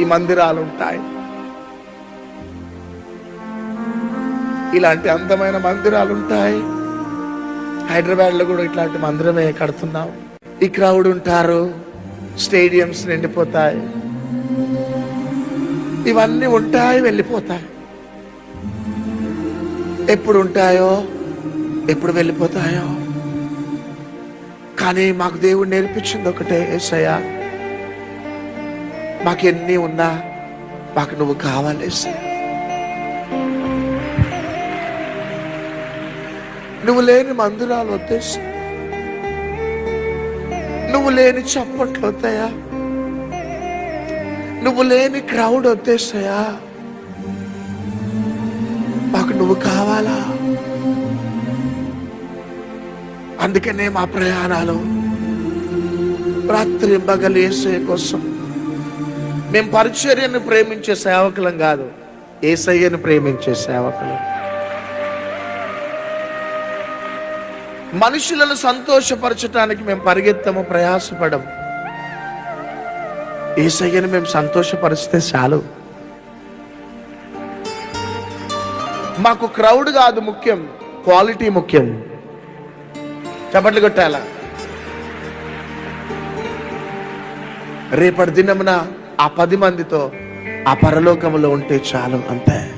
ఈ మందిరాలు ఉంటాయి. ఇలాంటి అందమైన మందిరాలు ఉంటాయి. హైదరాబాద్లో కూడా ఇట్లాంటి మందిరమే కడుతున్నాం. ఈ క్రౌడ్ ఉంటారు. స్టేడియంస్ నిండిపోతాయి. ఇవన్నీ ఉంటాయి వెళ్ళిపోతాయి. ఎప్పుడు ఉంటాయో ఎప్పుడు వెళ్ళిపోతాయో. కానీ మాకు దేవుడు నేర్పించింది ఒకటే ఏసయ్యా. మాకెన్ని ఉన్నా మాకు నువ్వు కావాలి నువ్వు లేని మందిరాలు వద్దేశం నువ్వు లేని చప్పట్లు వద్దయా నువ్వు లేని క్రౌడ్ వద్దేస్తాయా మాకు నువ్వు కావాలా? అందుకనే మా ప్రయాణాలు రాత్రి పగలు కోసం మేము పరిచర్యను ప్రేమించే సేవకులం కాదు ఏసయ్యను ప్రేమించే సేవకులం. మనుషులను సంతోషపరచడానికి మేము పరిగెత్తము ప్రయాసపడము. ఏసయ్యను మేము సంతోషపరిస్తే చాలు. మాకు క్రౌడ్ కాదు ముఖ్యం క్వాలిటీ ముఖ్యం. చప్పట్లు కొట్టాల? రేపటి దినమున ఆ పది మందితో ఆ పరలోకములో ఉంటే చాలు అంతే.